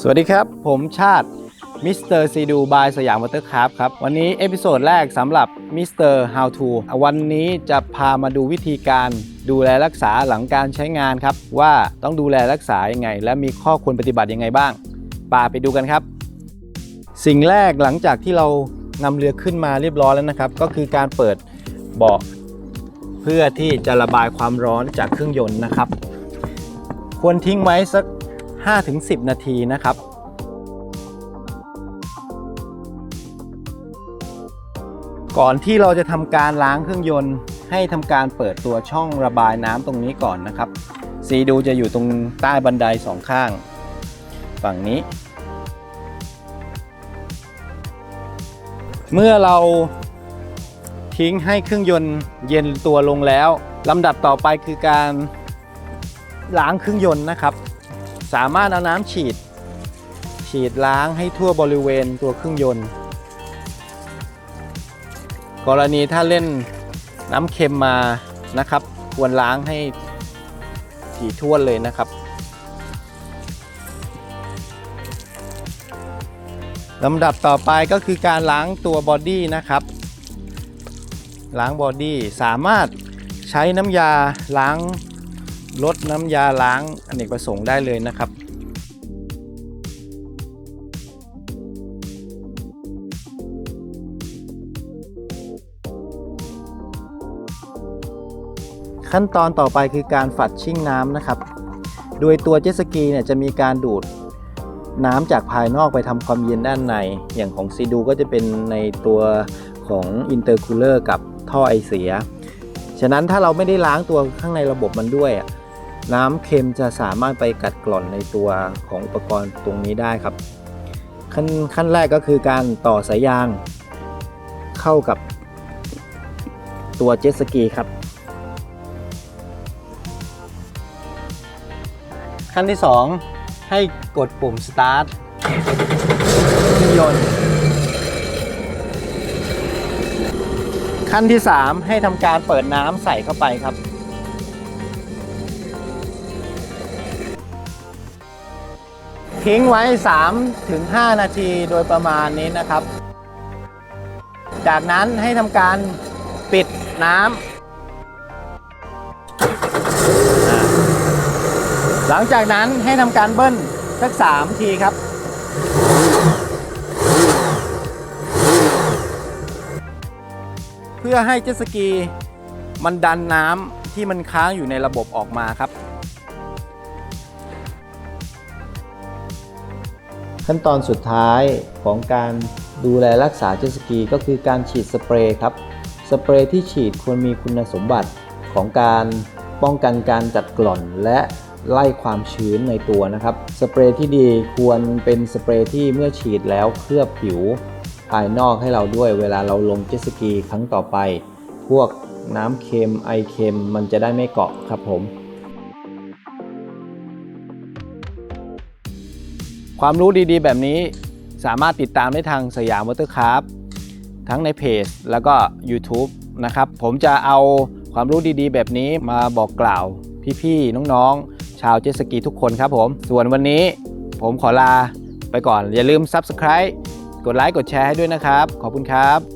สวัสดีครับ ผมชาติมิสเตอร์ซีดูบายสยามมอเตอร์คราฟครับ วันนี้เอพิโซดแรกสำหรับมิสเตอร์ How to วันนี้จะพามาดูวิธีการดูแลรักษาหลังการใช้งานครับ ว่าต้องดูแลรักษายังไง และมีข้อควรปฏิบัติยังไงบ้างปาไปดูกันครับ สิ่งแรกหลังจากที่เรานำเรือขึ้นมาเรียบร้อยแล้วนะครับ ก็คือการเปิดเบาะเพื่อที่จะระบายความร้อนจากเครื่องยนต์นะครับ ควรทิ้งไว้สัก 5-10 นาทีนะครับก่อนที่เราจะทำการล้างเครื่องยนต์ ให้ทำการเปิดตัวช่องระบายน้ำตรงนี้ก่อนนะครับ ซีดูจะอยู่ตรงใต้บันไดสองข้าง ฝั่งนี้ เมื่อเราทิ้งให้เครื่องยนต์เย็นตัวลงแล้วลำดับต่อไปคือการล้างเครื่องยนต์นะครับ สามารถเอาน้ำฉีด ฉีดล้างให้ทั่วบริเวณตัวเครื่องยนต์ กรณีถ้าเล่นน้ำเค็มมานะครับ ควรล้างให้ถี่ถ้วนเลยนะครับลำดับต่อไปก็คือการล้างตัวบอดี้นะครับ ล้างบอดี้สามารถใช้น้ำยาล้าง ลดน้ำยาล้างอเนกประสงค์ได้เลยนะครับขั้นตอนต่อไปคือการฝัดชิ่งน้ำนะครับ โดยตัวเจ็ตสกีเนี่ยจะมีการดูดน้ำจากภายนอกไปทำความเย็นด้านใน อย่างของซีดูก็จะเป็นในตัวของอินเตอร์คูลเลอร์กับท่อไอเสีย ฉะนั้นถ้าเราไม่ได้ล้างตัวข้างในระบบมันด้วยอะ น้ำเค็มจะสามารถไปกัดกร่อนในตัวของอุปกรณ์ตรงนี้ได้ครับ ขั้นขั้นแรกก็คือการต่อสายยาง เข้ากับตัวเจ็ตสกีครับ ขั้นที่ 2 ให้กดปุ่ม start เครื่องยนต์ขั้นที่ 3 ให้ทำการเปิดน้ำใส่เข้าไปครับ ทิ้งไว้3ถึง5นาทีโดยประมาณนี้นะครับ จากนั้นให้ทำการปิดน้ำหลังจากนั้นให้ทำการเบิ้ลสัก 3 ทีครับเพื่อให้เจ็ตสกีมันดันน้ำที่มันค้างอยู่ในระบบออกมาครับ ขั้นตอนสุดท้ายของการดูแลรักษาเจ็ตสกีก็คือการฉีดสเปรย์ครับ สเปรย์ที่ฉีดควรมีคุณสมบัติของการป้องกันการจัดกร่อนและไล่ความชื้นในตัวนะครับ สเปรย์ที่ดีควรเป็นสเปรย์ที่เมื่อฉีดแล้วเคลือบผิวภายนอกให้เราด้วยเวลาเราลงเจ็ตสกีครั้งต่อไป พวกน้ำเค็มไอเค็มมันจะได้ไม่เกาะครับผม ความรู้ดีๆ แบบนี้สามารถติดตามได้ทางสยามมอเตอร์คราฟทั้งในเพจแล้วก็ YouTube นะครับ ผมจะเอาความรู้ดีๆ แบบนี้มาบอกกล่าวพี่ๆ น้องๆ ชาวเจ็ตสกีทุกคนครับผม ส่วนวันนี้ผมขอลาไปก่อน อย่าลืม Subscribe กดไลค์กดแชร์ให้ด้วยนะครับ ขอบคุณครับ